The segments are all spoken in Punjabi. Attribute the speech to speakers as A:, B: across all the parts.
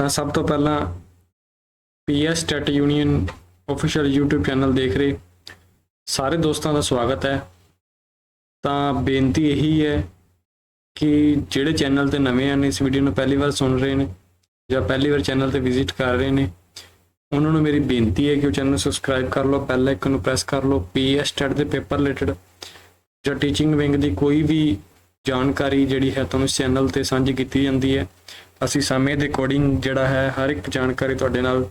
A: ਤਾਂ ਸਭ ਤੋਂ ਪਹਿਲਾਂ PS TET union official YouTube channel ਦੇਖ ਰਹੇ। ਸਾਰੇ ਦੋਸਤਾਂ ਦਾ ਸਵਾਗਤ ਹੈ। ਤਾਂ ਬੇਨਤੀ ਇਹੀ ਹੈ ਕਿ ਜਿਹੜੇ ਚੈਨਲ ਤੇ ਨਵੇਂ ਹਨ ਇਸ ਵੀਡੀਓ ਨੂੰ ਪਹਿਲੀ ਵਾਰ ਸੁਣ ਰਹੇ ਨੇ ਜਾਂ ਪਹਿਲੀ ਵਾਰ ਚੈਨਲ ਤੇ ਵਿਜ਼ਿਟ ਕਰ ਰਹੇ ਨੇ, ਉਹਨਾਂ ਨੂੰ ਮੇਰੀ ਬੇਨਤੀ ਹੈ ਕਿ ਉਹ ਚੈਨਲ ਸਬਸਕ੍ਰਾਈਬ ਕਰ ਲਓ ਬੈਲ ਆਈਕਨ ਨੂੰ ਪ੍ਰੈਸ ਕਰ ਲਓ। ਪੀਐਸ ਟੈਟ ਦੇ ਪੇਪਰ ਰਿਲੇਟਡ ਜਾਂ ਟੀਚਿੰਗ ਵਿੰਗ ਦੀ ਕੋਈ ਵੀ ਜਾਣਕਾਰੀ ਜਿਹੜੀ ਹੈ ਤੁਹਾਨੂੰ ਇਸ ਚੈਨਲ ਤੇ ਸਾਂਝੀ ਕੀਤੀ ਜਾਂਦੀ ਹੈ ਅਸੀਂ ਸਮੇਂ ਦੇ ਅਕੋਰਡਿੰਗ ਜਿਹੜਾ ਹੈ, ਹਰ ਇੱਕ ਜਾਣਕਾਰੀ ਤੁਹਾਡੇ ਨਾਲ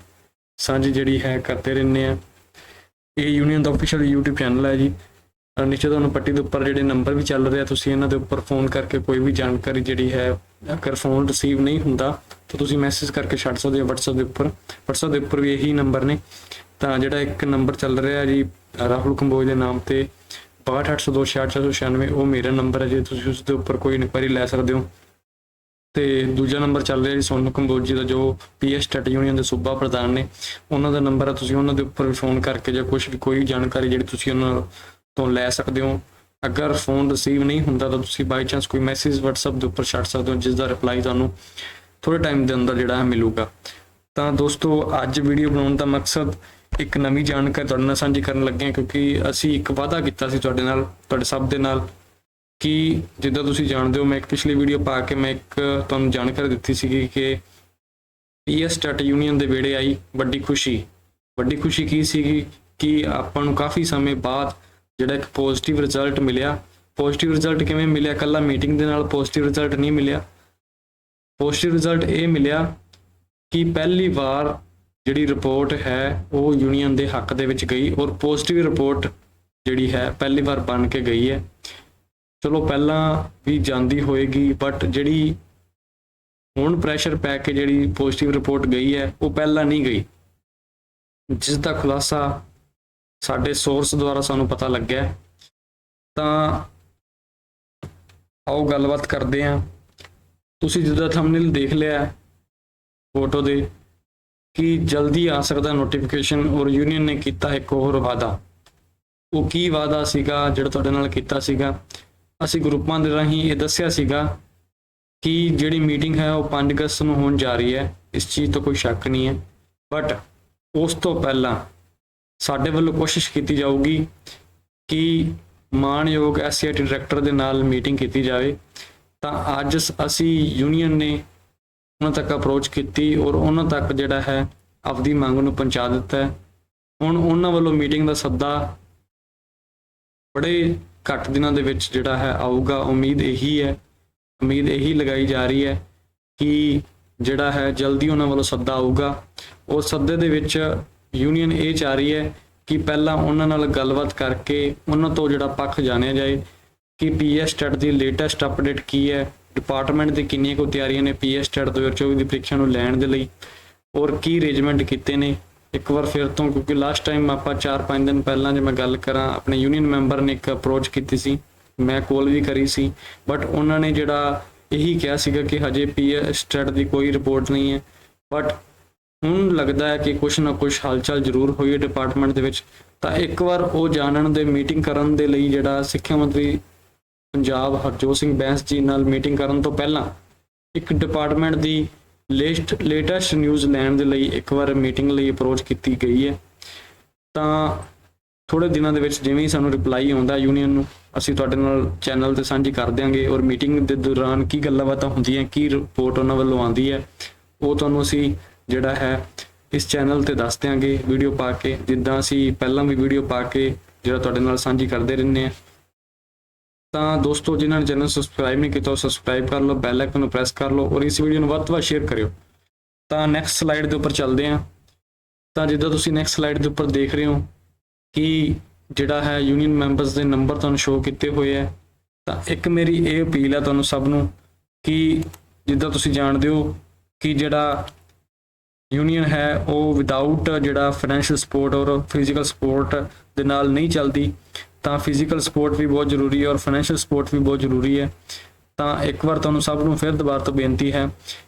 A: ਸਾਂਝੀ ਜਿਹੜੀ ਹੈ ਕਰਦੇ ਰਹਿੰਦੇ ਆ ਇਹ ਯੂਨੀਅਨ ਦਾ ਅਫੀਸ਼ੀਅਲ YouTube ਚੈਨਲ ਹੈ ਜੀ। ਅਹ ਨੀਚੇ ਤੁਹਾਨੂੰ ਪੱਟੀ ਦੇ ਉੱਪਰ ਜਿਹੜੇ ਨੰਬਰ ਵੀ ਚੱਲ ਰਹੇ ਆ, ਤੁਸੀਂ ਇਹਨਾਂ ਦੇ ਉੱਪਰ ਫੋਨ ਕਰਕੇ ਕੋਈ ਵੀ ਜਾਣਕਾਰੀ ਜਿਹੜੀ ਹੈ, ਅਗਰ ਫੋਨ ਰਿਸੀਵ ਨਹੀਂ ਹੁੰਦਾ, ਤਾਂ ਤੁਸੀਂ ਮੈਸੇਜ ਕਰਕੇ ਛੱਡ ਸਕਦੇ ਹੋ WhatsApp ਦੇ ਉੱਪਰ। WhatsApp ਦੇ ਉੱਪਰ ਵੀ ਇਹੀ ਨੰਬਰ ਨੇ। ਤਾਂ ਜਿਹੜਾ ਇੱਕ ਨੰਬਰ ਚੱਲ ਰਿਹਾ ਜੀ, ਰਾਹੁਲ ਕੰਬੋਜ ਦੇ ਨਾਮ ਤੇ 6280266696 ਉਹ ਮੇਰਾ ਨੰਬਰ ਹੈ ਜੇ। ਤੁਸੀਂ ਉਸ ਦੇ ਉੱਪਰ ਕੋਈ ਇਨਕੁਆਇਰੀ ਲੈ ਸਕਦੇ ਹੋ। ਤੇ ਦੂਜਾ ਨੰਬਰ ਚੱਲ ਰਿਹਾ ਜੀ ਸੋਨੂ ਕੰਬੋਜ ਦਾ, ਜੋ ਪੀਐਸ ਟੈਟ ਯੂਨੀਅਨ ਦੇ ਸੂਬਾ ਪ੍ਰਧਾਨ ਨੇ। ਉਹਨਾਂ ਦਾ ਨੰਬਰ ਹੈ ਤੁਸੀਂ ਉਹਨਾਂ ਦੇ ਉੱਪਰ ਫੋਨ ਕਰਕੇ ਜਾਂ ਕੁਝ ਵੀ, ਕੋਈ ਜਾਣਕਾਰੀ ਜਿਹੜੀ ਤੁਸੀਂ ਉਹਨਾਂ ਤੋਂ ਲੈ ਸਕਦੇ ਹੋ। ਅਗਰ ਫੋਨ ਰਿਸੀਵ ਨਹੀਂ ਹੁੰਦਾ ਤਾਂ ਤੁਸੀਂ ਬਾਈ ਚਾਂਸ ਕੋਈ ਮੈਸੇਜ WhatsApp ਦੇ ਉੱਪਰ ਛੱਡ ਸਕਦੇ ਹੋ, ਜਿਸ ਦਾ ਰਿਪਲਾਈ ਤੁਹਾਨੂੰ ਥੋੜੇ ਟਾਈਮ ਦੇ ਅੰਦਰ ਜਿਹੜਾ ਹੈ ਮਿਲੂਗਾ। ਤਾਂ ਦੋਸਤੋ, ਅੱਜ ਵੀਡੀਓ ਬਣਾਉਣ ਦਾ ਮਕਸਦ ਇੱਕ ਨਵੀਂ ਜਾਣਕਾਰੀ ਤੁਹਾਡੇ ਨਾਲ ਸਾਂਝੀ ਕਰਨ ਲੱਗੇ ਹਾਂ, ਕਿਉਂਕਿ ਅਸੀਂ ਇੱਕ ਵਾਅਦਾ ਕੀਤਾ ਸੀ ਤੁਹਾਡੇ ਨਾਲ, ਤੁਹਾਡੇ ਸਭ ਦੇ ਨਾਲ ਕਿ ਜਿੱਦਾਂ ਤੁਸੀਂ ਜਾਣਦੇ ਹੋ, ਮੈਂ ਇੱਕ ਪਿਛਲੀ ਵੀਡੀਓ ਪਾ ਕੇ ਮੈਂ ਇੱਕ ਤੁਹਾਨੂੰ ਜਾਣਕਾਰੀ ਦਿੱਤੀ ਸੀਗੀ ਕਿ ਪੀਐਸ ਟੈਟ ਯੂਨੀਅਨ ਦੇ ਵੇੜੇ ਆਈ, ਵੱਡੀ ਖੁਸ਼ੀ। ਵੱਡੀ ਖੁਸ਼ੀ ਕੀ ਸੀਗੀ? ਕਿ ਆਪਾਂ ਨੂੰ ਕਾਫੀ ਸਮੇਂ ਬਾਅਦ ਜਿਹੜਾ ਇੱਕ ਪੋਜ਼ਿਟਿਵ ਰਿਜ਼ਲਟ ਮਿਲਿਆ। ਪੋਜ਼ਿਟਿਵ ਰਿਜ਼ਲਟ ਕਿਵੇਂ ਮਿਲਿਆ? ਕੱਲਾ ਮੀਟਿੰਗ ਦੇ ਨਾਲ ਪੋਜ਼ਿਟਿਵ ਰਿਜ਼ਲਟ ਨਹੀਂ ਮਿਲਿਆ। ਪੋਜ਼ਿਟਿਵ ਰਿਜ਼ਲਟ ਇਹ ਮਿਲਿਆ ਕਿ ਪਹਿਲੀ ਵਾਰ ਜਿਹੜੀ ਰਿਪੋਰਟ ਹੈ, ਉਹ ਯੂਨੀਅਨ ਦੇ ਹੱਕ ਦੇ ਵਿੱਚ ਗਈ ਔਰ ਪੋਜ਼ਿਟਿਵ ਰਿਪੋਰਟ ਜਿਹੜੀ ਹੈ, ਪਹਿਲੀ ਵਾਰ ਬਣ ਕੇ ਗਈ ਹੈ। ਚਲੋ ਪਹਿਲਾਂ ਵੀ ਜਾਂਦੀ ਹੋਏਗੀ ਬਟ ਜਿਹੜੀ ਹੁਣ ਪ੍ਰੈਸ਼ਰ ਪੈ ਕੇ ਜਿਹੜੀ ਪੋਜ਼ਿਟਿਵ ਰਿਪੋਰਟ ਗਈ ਹੈ, ਉਹ ਪਹਿਲਾਂ ਨਹੀਂ ਗਈ। ਜਿਸ ਦਾ ਖੁਲਾਸਾ ਸਾਡੇ ਸੋਰਸ ਦੁਆਰਾ ਸਾਨੂੰ ਪਤਾ ਲੱਗਿਆ। ਤਾਂ ਆਓ ਗੱਲਬਾਤ ਕਰਦੇ ਹਾਂ। ਤੁਸੀਂ ਜਿੱਦਾਂ ਥੰਬਨੇਲ ਦੇਖ ਲਿਆ ਫੋਟੋ ਦੇ, ਕਿ ਜਲਦੀ ਆ ਸਕਦਾ ਨੋਟੀਫਿਕੇਸ਼ਨ ਔਰ ਯੂਨੀਅਨ ਨੇ ਕੀਤਾ ਇੱਕ ਹੋਰ ਵਾਅਦਾ। ਉਹ ਕੀ ਵਾਅਦਾ ਸੀਗਾ, ਜਿਹੜਾ ਤੁਹਾਡੇ ਨਾਲ ਕੀਤਾ ਸੀਗਾ? ਅਸੀਂ ਗਰੁੱਪਾਂ ਦੇ ਰਾਹੀਂ ਇਹ ਦੱਸਿਆ ਸੀਗਾ ਕਿ ਜਿਹੜੀ ਮੀਟਿੰਗ ਹੈ ਉਹ 5 ਅਗਸਤ ਨੂੰ ਹੋਣ ਜਾ ਰਹੀ ਹੈ, ਇਸ ਚੀਜ਼ ਤੋਂ ਕੋਈ ਸ਼ੱਕ ਨਹੀਂ ਹੈ। ਬਟ ਉਸ ਤੋਂ ਪਹਿਲਾਂ ਸਾਡੇ ਵੱਲੋਂ ਕੋਸ਼ਿਸ਼ ਕੀਤੀ ਜਾਊਗੀ ਕਿ ਮਾਨਯੋਗ ਐਸਸੀਆਈਟੀ ਡਾਇਰੈਕਟਰ ਦੇ ਨਾਲ ਮੀਟਿੰਗ ਕੀਤੀ ਜਾਵੇ। ਤਾਂ ਅੱਜ ਅਸੀਂ ਯੂਨੀਅਨ ਨੇ ਉਹਨਾਂ ਤੱਕ ਅਪਰੋਚ ਕੀਤੀ ਔਰ ਉਹਨਾਂ ਤੱਕ ਜਿਹੜਾ ਹੈ ਆਪਦੀ ਮੰਗ ਨੂੰ ਪਹੁੰਚਾ ਦਿੱਤਾ ਹੈ। ਹੁਣ ਉਹਨਾਂ ਵੱਲੋਂ ਮੀਟਿੰਗ ਦਾ ਸੱਦਾ ਬੜੇ ਘੱਟ ਦਿਨਾਂ ਦੇ ਵਿੱਚ ਜਿਹੜਾ ਹੈ ਆਊਗਾ। ਉਮੀਦ ਇਹੀ ਹੈ, ਉਮੀਦ ਇਹੀ ਲਗਾਈ ਜਾ ਰਹੀ ਹੈ ਕਿ ਜਿਹੜਾ ਹੈ ਜਲਦੀ ਉਹਨਾਂ ਵੱਲੋਂ ਸੱਦਾ ਆਊਗਾ। ਉਹ ਸੱਦੇ ਦੇ ਵਿੱਚ ਯੂਨੀਅਨ ਇਹ ਚਾਹ ਰਹੀ ਹੈ ਕਿ ਪਹਿਲਾਂ ਉਹਨਾਂ ਨਾਲ ਗੱਲਬਾਤ ਕਰਕੇ ਉਹਨਾਂ ਤੋਂ ਜਿਹੜਾ ਪੱਖ ਜਾਣਿਆ ਜਾਏ ਕਿ ਪੀਐਸ ਟੈਟ ਦੀ ਲੇਟੈਸਟ ਅਪਡੇਟ ਕੀ ਹੈ ਡਿਪਾਰਟਮੈਂਟ ਦੀ ਕਿੰਨੀਆਂ ਕੁ ਤਿਆਰੀਆਂ ਨੇ ਪੀਐਸ ਟੈਟ 2024 ਦੀ ਪ੍ਰੀਖਿਆ ਨੂੰ ਲੈਣ ਦੇ ਲਈ ਔਰ ਕੀ ਅਰੇਂਜਮੈਂਟ ਕੀਤੇ ਨੇ। ਇੱਕ ਵਾਰ ਫਿਰ ਤੋਂ, ਕਿਉਂਕਿ ਲਾਸਟ ਟਾਈਮ ਆਪਾਂ 4-5 ਦਿਨ ਪਹਿਲਾਂ ਜੇ ਮੈਂ ਗੱਲ ਕਰਾਂ, ਆਪਣੇ ਯੂਨੀਅਨ ਮੈਂਬਰ ਨੇ ਇੱਕ ਅਪਰੋਚ ਕੀਤੀ ਸੀ, ਮੈਂ ਕੋਲ ਵੀ ਕਰੀ ਸੀ ਬਟ ਉਹਨਾਂ ਨੇ ਜਿਹੜਾ ਇਹੀ ਕਿਹਾ ਸੀਗਾ ਕਿ ਹਜੇ ਪੀ ਟੈਟ ਦੀ ਕੋਈ ਰਿਪੋਰਟ ਨਹੀਂ ਹੈ ਬਟ ਹੁਣ ਲੱਗਦਾ ਹੈ ਕਿ ਕੁਝ ਨਾ ਕੁਝ ਹਲਚਲ ਜ਼ਰੂਰ ਹੋਈ ਹੈ ਡਿਪਾਰਟਮੈਂਟ ਦੇ ਵਿੱਚ। ਤਾਂ ਇੱਕ ਵਾਰ ਉਹ ਜਾਣਨ ਦੇ ਮੀਟਿੰਗ ਕਰਨ ਦੇ ਲਈ ਜਿਹੜਾ ਸਿੱਖਿਆ ਮੰਤਰੀ ਪੰਜਾਬ ਹਰਜੋਤ ਸਿੰਘ ਬੈਂਸ ਜੀ ਨਾਲ ਮੀਟਿੰਗ ਕਰਨ ਤੋਂ ਪਹਿਲਾਂ ਇੱਕ ਡਿਪਾਰਟਮੈਂਟ ਦੀ ਲੇਸਟ ਲੇਟੈਸਟ ਨਿਊਜ਼ ਲੈਣ ਦੇ ਲਈ ਇੱਕ ਵਾਰ ਮੀਟਿੰਗ ਲਈ ਅਪਰੋਚ ਕੀਤੀ ਗਈ ਹੈ। ਤਾਂ ਥੋੜੇ ਦਿਨਾਂ ਦੇ ਵਿੱਚ ਜਿਵੇਂ ਹੀ ਸਾਨੂੰ ਰਿਪਲਾਈ ਆਉਂਦਾ ਯੂਨੀਅਨ ਨੂੰ, ਅਸੀਂ ਤੁਹਾਡੇ ਨਾਲ ਚੈਨਲ ਤੇ ਸਾਂਝੀ ਕਰ ਦਿਆਂਗੇ ਔਰ ਮੀਟਿੰਗ ਦੇ ਦੌਰਾਨ ਕੀ ਗੱਲਾਂ ਬਾਤਾਂ ਹੁੰਦੀਆਂ, ਕੀ ਰਿਪੋਰਟ ਉਹਨਾਂ ਵੱਲੋਂ ਆਉਂਦੀ ਹੈ, ਉਹ ਤੁਹਾਨੂੰ ਅਸੀਂ ਜਿਹੜਾ ਹੈ ਇਸ ਚੈਨਲ ਤੇ ਦੱਸ ਦਿਆਂਗੇ। ਵੀਡੀਓ ਪਾ ਕੇ, ਜਿੱਦਾਂ ਅਸੀਂ ਪਹਿਲਾਂ ਵੀ ਵੀਡੀਓ ਪਾ ਕੇ ਜਿਹੜਾ ਤੁਹਾਡੇ ਨਾਲ ਸਾਂਝੀ ਕਰਦੇ ਰਹਿੰਦੇ ਆ ਤਾਂ ਦੋਸਤੋ, ਜਿਨ੍ਹਾਂ ਨੇ ਚੈਨਲ ਸਬਸਕ੍ਰਾਈਬ ਨਹੀਂ ਕੀਤਾ, ਉਹ ਸਬਸਕ੍ਰਾਈਬ ਕਰ ਲਓ ਬੈਲ ਆਈਕਨ ਨੂੰ ਪ੍ਰੈਸ ਕਰ ਲਓ ਔਰ ਇਸ ਵੀਡੀਓ ਨੂੰ ਵੱਧ ਤੋਂ ਵੱਧ ਸ਼ੇਅਰ ਕਰਿਓ। ਤਾਂ ਨੈਕਸਟ ਸਲਾਈਡ ਦੇ ਉੱਪਰ ਚੱਲਦੇ ਹਾਂ। ਤਾਂ ਜਿੱਦਾਂ ਤੁਸੀਂ ਨੈਕਸਟ ਸਲਾਈਡ ਦੇ ਉੱਪਰ ਦੇਖ ਰਹੇ ਹੋ ਕਿ ਜਿਹੜਾ ਹੈ ਯੂਨੀਅਨ ਮੈਂਬਰਸ ਦੇ ਨੰਬਰ ਤੁਹਾਨੂੰ ਸ਼ੋਅ ਕੀਤੇ ਹੋਏ ਹੈ। ਤਾਂ ਇੱਕ ਮੇਰੀ ਇਹ ਅਪੀਲ ਹੈ ਤੁਹਾਨੂੰ ਸਭ ਨੂੰ ਕਿ ਜਿੱਦਾਂ ਤੁਸੀਂ ਜਾਣਦੇ ਹੋ ਕਿ ਜਿਹੜਾ ਯੂਨੀਅਨ ਹੈ, ਉਹ ਵਿਦਆਊਟ ਜਿਹੜਾ ਫਾਈਨੈਂਸ਼ੀਅਲ ਸਪੋਰਟ ਔਰ ਫਿਜ਼ੀਕਲ ਸਪੋਰਟ ਦੇ ਨਾਲ ਨਹੀਂ ਚੱਲਦੀ। ਤਾਂ ਫਿਜ਼ੀਕਲ ਸਪੋਰਟ ਵੀ ਬਹੁਤ ਜ਼ਰੂਰੀ ਹੈ ਔਰ ਫਾਈਨੈਂਸ਼ੀਅਲ ਸਪੋਰਟ ਵੀ ਬਹੁਤ ਜ਼ਰੂਰੀ ਹੈ। ਤਾਂ ਇੱਕ ਵਾਰ ਤੁਹਾਨੂੰ ਸਭ ਨੂੰ ਫਿਰ ਦੁਬਾਰਾ ਤੋਂ ਬੇਨਤੀ ਹੈ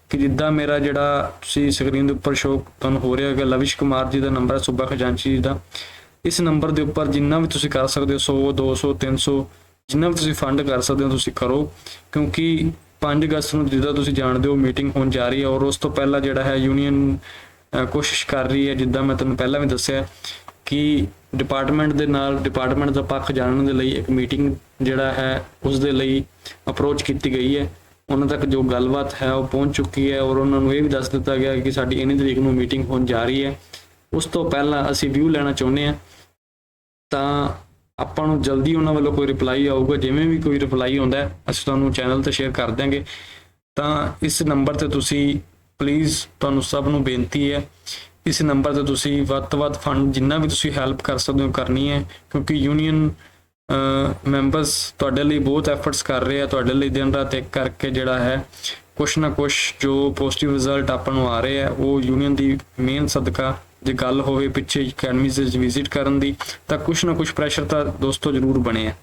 A: ਕਿ ਜਿੱਦਾਂ ਮੇਰਾ ਜਿਹੜਾ ਤੁਸੀਂ ਸਕਰੀਨ ਦੇ ਉੱਪਰ ਸ਼ੋ ਤੁਹਾਨੂੰ ਹੋ ਰਿਹਾ ਹੈਗਾ ਲਵਿਸ਼ ਕੁਮਾਰ ਜੀ ਦਾ ਨੰਬਰ ਹੈ ਸੁਬਾ ਖਜ਼ਾਨਚੀ ਜੀ ਦਾ। ਇਸ ਨੰਬਰ ਦੇ ਉੱਪਰ ਜਿੰਨਾ ਵੀ ਤੁਸੀਂ ਕਰ ਸਕਦੇ ਹੋ 100 200 300 ਜਿੰਨਾ ਵੀ ਤੁਸੀਂ ਫੰਡ ਕਰ ਸਕਦੇ ਹੋ ਤੁਸੀਂ ਕਰੋ। ਕਿਉਂਕਿ 5 ਅਗਸਤ ਨੂੰ ਜਿੱਦਾਂ ਤੁਸੀਂ ਜਾਣਦੇ ਹੋ ਮੀਟਿੰਗ ਹੋਣ ਜਾ ਰਹੀ ਹੈ ਔਰ ਉਸ ਤੋਂ ਪਹਿਲਾਂ ਜਿਹੜਾ ਹੈ ਯੂਨੀਅਨ ਕੋਸ਼ਿਸ਼ ਕਰ ਰਹੀ ਹੈ ਜਿੱਦਾਂ ਮੈਂ ਤੁਹਾਨੂੰ ਪਹਿਲਾਂ ਵੀ ਦੱਸਿਆ ਕਿ ਡਿਪਾਰਟਮੈਂਟ ਦੇ ਨਾਲ ਡਿਪਾਰਟਮੈਂਟ ਦਾ ਪੱਖ ਜਾਣਨ ਦੇ ਲਈ ਇੱਕ ਮੀਟਿੰਗ ਜਿਹੜਾ ਹੈ, ਉਸ ਦੇ ਲਈ ਅਪਰੋਚ ਕੀਤੀ ਗਈ ਹੈ। ਉਹਨਾਂ ਤੱਕ ਜੋ ਗੱਲਬਾਤ ਹੈ, ਉਹ ਪਹੁੰਚ ਚੁੱਕੀ ਹੈ ਔਰ ਉਹਨਾਂ ਨੂੰ ਇਹ ਵੀ ਦੱਸ ਦਿੱਤਾ ਗਿਆ ਕਿ ਸਾਡੀ ਇੰਨੀ ਤਰੀਕ ਨੂੰ ਮੀਟਿੰਗ ਹੋਣ ਜਾ ਰਹੀ ਹੈ। ਉਸ ਤੋਂ ਪਹਿਲਾਂ ਅਸੀਂ ਵਿਊ ਲੈਣਾ ਚਾਹੁੰਦੇ ਹਾਂ। ਤਾਂ ਆਪਾਂ ਨੂੰ ਜਲਦੀ ਉਹਨਾਂ ਵੱਲੋਂ ਕੋਈ ਰਿਪਲਾਈ ਆਊਗਾ, ਜਿਵੇਂ ਵੀ ਕੋਈ ਰਿਪਲਾਈ ਆਉਂਦਾ ਅਸੀਂ ਤੁਹਾਨੂੰ ਚੈਨਲ ਤੇ ਸ਼ੇਅਰ ਕਰ ਦਿਆਂਗੇ। ਤਾਂ ਇਸ ਨੰਬਰ ਤੇ ਤੁਸੀਂ ਪਲੀਜ਼ ਤੁਹਾਨੂੰ ਸਭ ਨੂੰ ਬੇਨਤੀ ਹੈ ਇਸ ਨੰਬਰ ਤੇ ਤੁਸੀਂ ਵੱਧ ਤੋਂ ਵੱਧ ਫੰਡ ਜਿੰਨਾ ਵੀ ਤੁਸੀਂ ਹੈਲਪ ਕਰ ਸਕਦੇ ਹੋ ਕਰਨੀ ਹੈ, ਕਿਉਂਕਿ ਯੂਨੀਅਨ ਮੈਂਬਰਸ ਤੁਹਾਡੇ ਲਈ ਬਹੁਤ ਐਫਰਟਸ ਕਰ ਰਹੇ ਆ, ਤੁਹਾਡੇ ਲਈ ਦਿਨ ਰਾਤ ਇੱਕ ਕਰਕੇ ਜਿਹੜਾ ਹੈ, ਕੁਛ ਨਾ ਕੁਛ ਜੋ ਪੋਜ਼ਿਟਿਵ ਰਿਜ਼ਲਟ ਆਪਾਂ ਨੂੰ ਆ ਰਹੇ ਆ, ਉਹ ਯੂਨੀਅਨ ਦੀ ਮੇਨ ਸਦਕਾ ਜੇ ਗੱਲ ਹੋਵੇ ਪਿੱਛੇ ਅਕੈਡਮੀਜ਼ ਵਿੱਚ ਵਿਜ਼ਿਟ ਕਰਨ ਦੀ, ਤਾਂ ਕੁਛ ਨਾ ਕੁਛ ਪ੍ਰੈਸ਼ਰ ਤਾਂ ਦੋਸਤੋ ਜ਼ਰੂਰ ਬਣੇ ਆ।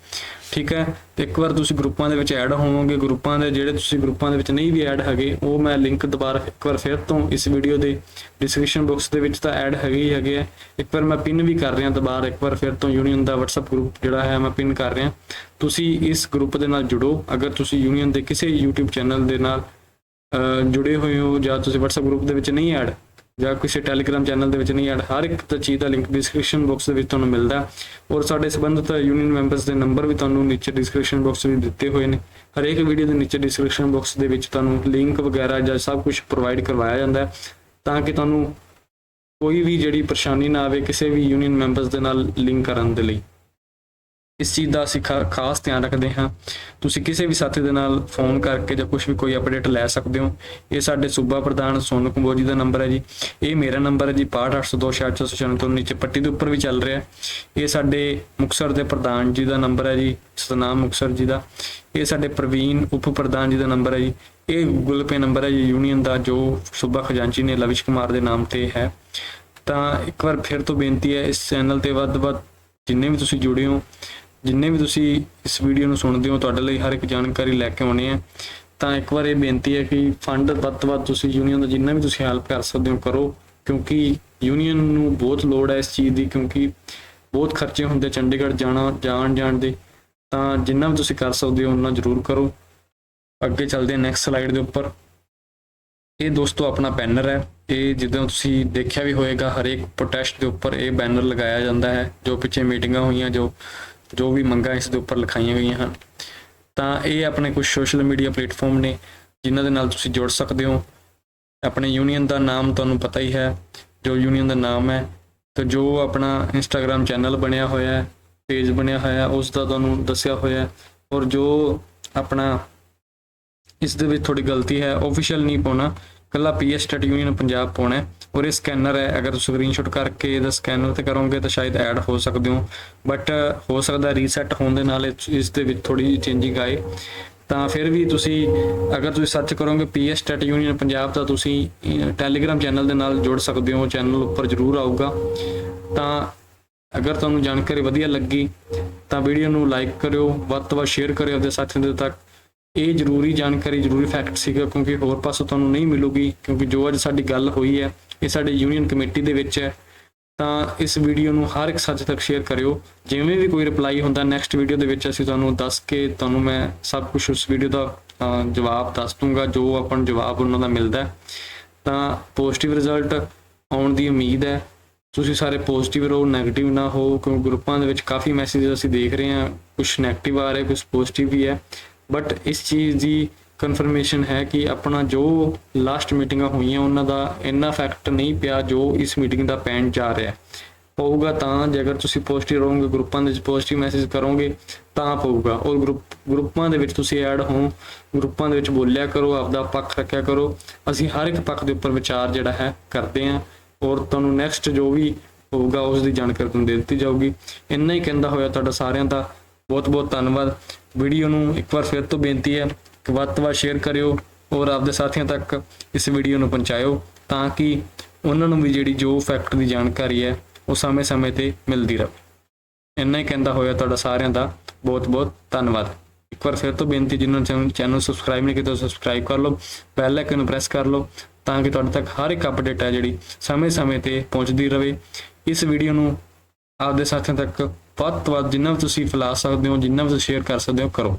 A: ਠੀਕ ਹੈ? ਤੇ ਇੱਕ ਵਾਰ ਤੁਸੀਂ ਗਰੁੱਪਾਂ ਦੇ ਵਿੱਚ ਐਡ ਹੋਵੋਗੇ, ਗਰੁੱਪਾਂ ਦੇ ਜਿਹੜੇ ਤੁਸੀਂ ਗਰੁੱਪਾਂ ਦੇ ਵਿੱਚ ਨਹੀਂ ਵੀ ਐਡ ਹੈਗੇ, ਉਹ ਮੈਂ ਲਿੰਕ ਦੁਬਾਰਾ ਇੱਕ ਵਾਰ ਫਿਰ ਤੋਂ ਇਸ ਵੀਡੀਓ ਦੇ ਡਿਸਕ੍ਰਿਪਸ਼ਨ ਬਾਕਸ ਦੇ ਵਿੱਚ ਤਾਂ ਐਡ ਹੈਗੇ ਹੀ ਹੈਗੇ ਆ। ਇੱਕ ਵਾਰ ਮੈਂ ਪਿਨ ਵੀ ਕਰ ਰਿਹਾ ਦੁਬਾਰਾ, ਇੱਕ ਵਾਰ ਫਿਰ ਤੋਂ ਯੂਨੀਅਨ ਦਾ WhatsApp ਗਰੁੱਪ ਜਿਹੜਾ ਹੈ ਮੈਂ ਪਿਨ ਕਰ ਰਿਹਾ। ਤੁਸੀਂ ਇਸ ਗਰੁੱਪ ਦੇ ਨਾਲ ਜੁੜੋ। ਅਗਰ ਤੁਸੀਂ ਯੂਨੀਅਨ ਦੇ ਕਿਸੇ YouTube ਚੈਨਲ ਦੇ ਨਾਲ ਜੁੜੇ ਹੋਏ ਹੋ ਜਾਂ ਤੁਸੀਂ WhatsApp ਗਰੁੱਪ ਦੇ ਵਿੱਚ ਨਹੀਂ ਐਡ ਜਾਂ ਕਿਸੇ Telegram ਚੈਨਲ ਦੇ ਵਿੱਚ ਨਹੀਂ ਐਡ ਹਰ ਇੱਕ ਤਾਂ ਚੀਜ਼ ਦਾ ਲਿੰਕ ਡਿਸਕ੍ਰਿਪਸ਼ਨ ਬਾਕਸ ਦੇ ਵਿੱਚ ਤੁਹਾਨੂੰ ਮਿਲਦਾ। ਔਰ ਸਾਡੇ ਸੰਬੰਧਿਤ ਯੂਨੀਅਨ ਮੈਂਬਰਸ ਦੇ ਨੰਬਰ ਵੀ ਤੁਹਾਨੂੰ ਨੀਚੇ ਡਿਸਕ੍ਰਿਪਸ਼ਨ ਬਾਕਸ ਵਿੱਚ ਦਿੱਤੇ ਹੋਏ ਨੇ। ਹਰੇਕ ਵੀਡੀਓ ਦੇ ਨੀਚੇ ਡਿਸਕ੍ਰਿਪਸ਼ਨ ਬਾਕਸ ਦੇ ਵਿੱਚ ਤੁਹਾਨੂੰ ਲਿੰਕ ਵਗੈਰਾ ਜਾਂ ਸਭ ਕੁਝ ਪ੍ਰੋਵਾਈਡ ਕਰਵਾਇਆ ਜਾਂਦਾ ਹੈ, ਤਾਂ ਕਿ ਤੁਹਾਨੂੰ ਕੋਈ ਵੀ ਜਿਹੜੀ ਪਰੇਸ਼ਾਨੀ ਨਾ ਆਵੇ, ਕਿਸੇ ਵੀ ਯੂਨੀਅਨ ਮੈਂਬਰਸ ਦੇ ਨਾਲ ਲਿੰਕ ਕਰਨ ਦੇ ਲਈ। ਇਸ ਚੀਜ਼ ਦਾ ਅਸੀਂ ਖਾ- ਖਾਸ ਧਿਆਨ ਰੱਖਦੇ ਹਾਂ। ਤੁਸੀਂ ਕਿਸੇ ਵੀ ਸਾਥੀ ਦੇ ਨਾਲ ਫੋਨ ਕਰਕੇ ਜਾਂ ਕੁਝ ਵੀ ਕੋਈ ਅਪਡੇਟ ਲੈ ਸਕਦੇ ਹੋ। ਇਹ ਸਾਡੇ ਸੂਬਾ ਪ੍ਰਧਾਨ ਸੋਨੂ ਕੰਬੋਜੀ ਦਾ ਨੰਬਰ ਹੈ ਜੀ। ਇਹ ਮੇਰਾ ਨੰਬਰ ਹੈ ਜੀ 65802 ਤੋਂ ਨੀਚੇ ਪੱਟੀ ਦੇ ਉੱਪਰ ਵੀ ਚੱਲ ਰਿਹਾ। ਇਹ ਸਾਡੇ ਮੁਕਸਰ ਦੇ ਪ੍ਰਧਾਨ ਜੀ ਦਾ ਨੰਬਰ ਹੈ ਜੀ, ਸਤਨਾਮ ਮੁਕਸਰ ਜੀ ਦਾ। ਇਹ ਸਾਡੇ ਪ੍ਰਵੀਨ ਉਪ ਪ੍ਰਧਾਨ ਜੀ ਦਾ ਨੰਬਰ ਹੈ ਜੀ। ਇਹ ਗੂਗਲ ਪੇ ਨੰਬਰ ਹੈ ਜੀ ਯੂਨੀਅਨ ਦਾ, ਜੋ ਸੂਬਾ ਖਜ਼ਾਨਚੀ ਨੇ ਲਵਿਸ਼ ਕੁਮਾਰ ਦੇ ਨਾਮ ਤੇ ਹੈ। ਤਾਂ ਇੱਕ ਵਾਰ ਫਿਰ ਤੋਂ ਬੇਨਤੀ ਹੈ, ਇਸ ਚੈਨਲ ਤੇ ਵੱਧ ਤੋਂ ਵੱਧ ਜਿੰਨੇ ਵੀ ਤੁਸੀਂ ਜੁੜੇ ਹੋ ਜਿੰਨੇ ਵੀ ਤੁਸੀਂ ਇਸ ਵੀਡੀਓ ਨੂੰ ਸੁਣਦੇ ਹੋ, ਤੁਹਾਡੇ ਲਈ ਹਰ ਇੱਕ ਜਾਣਕਾਰੀ ਲੈ ਕੇ ਆਉਣੀ ਹੈ। ਤਾਂ ਇੱਕ ਵਾਰ ਇਹ ਬੇਨਤੀ ਹੈ ਕਿ ਫੰਡ ਵੱਧ ਤੋਂ ਵੱਧ ਤੁਸੀਂ ਯੂਨੀਅਨ ਦਾ ਜਿੰਨਾ ਵੀ ਤੁਸੀਂ ਹੈਲਪ ਕਰ ਸਕਦੇ ਹੋ, ਕਰੋ। ਕਿਉਂਕਿ ਯੂਨੀਅਨ ਨੂੰ ਬਹੁਤ ਲੋੜ ਹੈ ਇਸ ਚੀਜ਼ ਦੀ, ਕਿਉਂਕਿ ਬਹੁਤ ਖਰਚੇ ਹੁੰਦੇ ਚੰਡੀਗੜ੍ਹ ਜਾਣਾ, ਜਾਣ ਜਾਣ ਦੇ। ਤਾਂ ਜਿੰਨਾ ਵੀ ਤੁਸੀਂ ਕਰ ਸਕਦੇ ਹੋ, ਉਹਨਾਂ ਜ਼ਰੂਰ ਕਰੋ। ਅੱਗੇ ਚੱਲਦੇ ਹਾਂ ਨੈਕਸਟ ਸਲਾਈਡ ਦੇ ਉੱਪਰ। ਇਹ ਦੋਸਤੋ ਆਪਣਾ ਬੈਨਰ ਹੈ। ਇਹ ਜਿੱਦਾਂ ਤੁਸੀਂ ਦੇਖਿਆ ਵੀ ਹੋਵੇਗਾ ਹਰੇਕ ਪ੍ਰੋਟੈਸਟ ਦੇ ਉੱਪਰ ਇਹ ਬੈਨਰ ਲਗਾਇਆ ਜਾਂਦਾ ਹੈ। ਜੋ ਪਿੱਛੇ ਮੀਟਿੰਗਾਂ ਹੋਈਆਂ, ਜੋ ਜੋ ਵੀ ਮੰਗਾਂ ਇਸ ਦੇ ਉੱਪਰ ਲਿਖਾਈਆਂ ਗਈਆਂ ਹਨ। ਤਾਂ ਇਹ ਆਪਣੇ ਕੁਝ ਸੋਸ਼ਲ ਮੀਡੀਆ ਪਲੇਟਫਾਰਮ ਨੇ, ਜਿਨ੍ਹਾਂ ਦੇ ਨਾਲ ਤੁਸੀਂ ਜੁੜ ਸਕਦੇ ਹੋ। ਆਪਣੇ ਯੂਨੀਅਨ ਦਾ ਨਾਮ ਤੁਹਾਨੂੰ ਪਤਾ ਹੀ ਹੈ। ਜੋ ਯੂਨੀਅਨ ਦਾ ਨਾਮ ਹੈ, ਤੇ ਜੋ ਆਪਣਾ ਇੰਸਟਾਗ੍ਰam ਚੈਨਲ ਬਣਿਆ ਹੋਇਆ ਹੈ ਪੇਜ ਬਣਿਆ ਹੋਇਆ ਉਸ ਦਾ ਤੁਹਾਨੂੰ ਦੱਸਿਆ ਹੋਇਆ ਹੈ। ਔਰ ਜੋ ਆਪਣਾ ਇਸ ਦੇ ਵਿੱਚ ਥੋੜੀ ਗਲਤੀ ਹੈ ਆਫੀਸ਼ੀਅਲ ਨਹੀਂ ਪਾਉਣਾ। ਕੱਲਾ ਪੀਐਸ ਸਟੇਟ ਯੂਨੀਅਨ ਪੰਜਾਬ ਪਾਉਣਾ ਔਰ ਇਹ ਸਕੈਨਰ ਹੈ। ਅਗਰ ਤੁਸੀਂ ਸਕਰੀਨਸ਼ਾਟ ਕਰਕੇ ਇਹਦਾ ਸਕੈਨਰ ਤੇ ਕਰੋਗੇ ਤਾਂ ਸ਼ਾਇਦ ਐਡ ਹੋ ਸਕਦੇ ਹੋ। ਬਟ ਹੋ ਸਕਦਾ ਰੀਸੈਟ ਹੋਣ ਦੇ ਨਾਲ ਇਸ ਦੇ ਵਿੱਚ ਥੋੜੀ ਜਿਹੀ ਚੇਂਜਿੰਗ ਆਏ। ਤਾਂ ਫਿਰ ਵੀ ਤੁਸੀਂ ਅਗਰ ਤੁਸੀਂ ਸਰਚ ਕਰੋਗੇ ਪੀਐਸ ਸਟੇਟ ਯੂਨੀਅਨ ਪੰਜਾਬ ਤਾਂ ਤੁਸੀਂ ਟੈਲੀਗ੍ਰam ਚੈਨਲ ਦੇ ਨਾਲ ਜੁੜ ਸਕਦੇ ਹੋ। ਚੈਨਲ ਉੱਪਰ ਜ਼ਰੂਰ ਆਊਗਾ। ਤਾਂ ਅਗਰ ਤੁਹਾਨੂੰ ਜਾਣਕਾਰੀ ਵਧੀਆ ਲੱਗੀ ਤਾਂ ਵੀਡੀਓ ਨੂੰ ਲਾਈਕ ਕਰਿਓ। ਵੱਧ ਤੋਂ ਵੱਧ ਸ਼ੇਅਰ ਕਰਿਓ। ਆਪਣੇ ਸਾਥੀਆਂ ਦੇ ਤੱਕ ਇਹ ਜ਼ਰੂਰੀ ਜਾਣਕਾਰੀ, ਜ਼ਰੂਰੀ ਫੈਕਟ ਸੀਗਾ ਕਿਉਂਕਿ ਹੋਰ ਪਾਸੋਂ ਤੁਹਾਨੂੰ ਨਹੀਂ ਮਿਲੂਗੀ ਕਿਉਂਕਿ ਜੋ ਅੱਜ ਸਾਡੀ ਗੱਲ ਹੋਈ ਹੈ, ਇਹ ਸਾਡੇ ਯੂਨੀਅਨ ਕਮੇਟੀ ਦੇ ਵਿੱਚ ਹੈ। ਤਾਂ ਇਸ ਵੀਡੀਓ ਨੂੰ ਹਰ ਇੱਕ ਸਾਥੀ ਤੱਕ ਸ਼ੇਅਰ ਕਰਿਓ। ਜਿਵੇਂ ਵੀ ਕੋਈ ਰਿਪਲਾਈ ਹੁੰਦਾ ਨੈਕਸਟ ਵੀਡੀਓ ਦੇ ਵਿੱਚ, ਅਸੀਂ ਤੁਹਾਨੂੰ ਦੱਸ ਕੇ ਤੁਹਾਨੂੰ ਮੈਂ ਸਭ ਕੁਝ ਉਸ ਵੀਡੀਓ ਦਾ ਜਵਾਬ ਦੱਸ ਦੂੰਗਾ, ਜੋ ਆਪਾਂ ਨੂੰ ਜਵਾਬ ਉਹਨਾਂ ਦਾ ਮਿਲਦਾ ਤਾਂ ਪੋਜ਼ਿਟਿਵ ਰਿਜ਼ਲਟ ਆਉਣ ਦੀ ਉਮੀਦ ਹੈ। ਤੁਸੀਂ ਸਾਰੇ ਪੋਜ਼ਿਟਿਵ ਰਹੋ 네ਗੇਟਿਵ ਨਾ ਹੋ ਕਿਉਂਕਿ ਗਰੁੱਪਾਂ ਦੇ ਵਿੱਚ ਕਾਫੀ ਮੈਸੇਜ ਅਸੀਂ ਦੇਖ ਰਹੇ ਹਾਂ। ਕੁਝ 네ਗੇਟਿਵ ਆ ਰਹੇ ਕੁਝ ਪੋਜ਼ਿਟਿਵ ਵੀ ਹੈ। ਬਟ ਇਸ ਚੀਜ਼ ਦੀ ਕਨਫਰਮੇਸ਼ਨ ਹੈ ਕਿ ਆਪਣਾ ਜੋ ਲਾਸਟ ਮੀਟਿੰਗਾਂ ਹੋਈਆਂ, ਉਹਨਾਂ ਦਾ ਇੰਨਾ ਫੈਕਟ ਨਹੀਂ ਪਿਆ ਜੋ ਇਸ ਮੀਟਿੰਗ ਦਾ ਪੈਣ ਜਾ ਰਿਹਾ। ਹੈ ਪਊਗਾ ਤਾਂ ਜੇ ਅਗਰ ਤੁਸੀਂ ਪੋਜ਼ਿਟਿਵ ਰਹੋਗੇ, ਗਰੁੱਪਾਂ ਦੇ ਵਿੱਚ ਪੋਜ਼ਿਟਿਵ ਮੈਸੇਜ ਕਰੋਗੇ, ਤਾਂ ਪਊਗਾ। ਔਰ ਗਰੁੱਪ, ਗਰੁੱਪਾਂ ਦੇ ਵਿੱਚ ਤੁਸੀਂ ਐਡ ਹੋ ਗਰੁੱਪਾਂ ਦੇ ਵਿੱਚ ਬੋਲਿਆ ਕਰੋ, ਆਪਦਾ ਪੱਖ ਰੱਖਿਆ ਕਰੋ। ਅਸੀਂ ਹਰ ਇੱਕ ਪੱਖ ਦੇ ਉੱਪਰ ਵਿਚਾਰ ਜਿਹੜਾ ਹੈ, ਕਰਦੇ ਹਾਂ। ਔਰ ਤੁਹਾਨੂੰ ਨੈਕਸਟ ਜੋ ਵੀ ਹੋਊਗਾ ਉਸ ਦੀ ਜਾਣਕਾਰੀ ਤੁਹਾਨੂੰ ਦੇ ਦਿੱਤੀ ਜਾਊਗੀ। ਇੰਨਾ ਹੀ ਕਹਿੰਦਾ ਹੋਇਆ ਤੁਹਾਡਾ ਸਾਰਿਆਂ ਦਾ। ਬਹੁਤ ਬਹੁਤ ਧੰਨਵਾਦ। ਵੀਡੀਓ ਨੂੰ ਇੱਕ ਵਾਰ ਫਿਰ ਤੋਂ ਬੇਨਤੀ ਹੈ ਕਿ ਵੱਧ ਤੋਂ ਵੱਧ ਸ਼ੇਅਰ ਕਰਿਓ ਔਰ ਆਪਦੇ ਸਾਥੀਆਂ ਤੱਕ ਇਸ ਵੀਡੀਓ ਨੂੰ ਪਹੁੰਚਾਇਓ ਤਾਂ ਕਿ ਉਹਨਾਂ ਨੂੰ ਵੀ ਜਿਹੜੀ ਜੋ ਫੈਕਟ ਦੀ ਜਾਣਕਾਰੀ ਹੈ ਉਹ ਸਮੇਂ-ਸਮੇਂ ਤੇ ਮਿਲਦੀ ਰਹੇ। ਇੰਨਾ ਹੀ ਕਹਿੰਦਾ ਹੋਇਆ ਤੁਹਾਡਾ ਸਾਰਿਆਂ ਦਾ ਬਹੁਤ-ਬਹੁਤ ਧੰਨਵਾਦ। ਇੱਕ ਵਾਰ ਫਿਰ ਤੋਂ ਬੇਨਤੀ, ਜਿਨ੍ਹਾਂ ਨੇ ਚੈਨਲ ਸਬਸਕ੍ਰਾਈਬ ਨਹੀਂ ਕੀਤਾ ਸਬਸਕ੍ਰਾਈਬ ਕਰ ਲਓ। ਬੈਲ ਆਈਕਨ ਨੂੰ ਪ੍ਰੈਸ ਕਰ ਲਓ ਤਾਂ ਕਿ ਤੁਹਾਡੇ ਤੱਕ ਹਰ ਇੱਕ ਅਪਡੇਟ ਹੈ ਜਿਹੜੀ ਸਮੇਂ-ਸਮੇਂ ਤੇ ਪਹੁੰਚਦੀ ਰਹੇ। ਇਸ ਵੀਡੀਓ ਨੂੰ ਆਪਦੇ ਸਾਥੀਆਂ ਤੱਕ ਵੱਧ ਤੋਂ ਵੱਧ ਜਿੰਨਾ ਵੀ ਤੁਸੀਂ ਫੈਲਾ ਸਕਦੇ ਹੋ, ਜਿੰਨਾ ਵੀ ਤੁਸੀਂ ਸ਼ੇਅਰ ਕਰ ਸਕਦੇ ਹੋ, ਕਰੋ।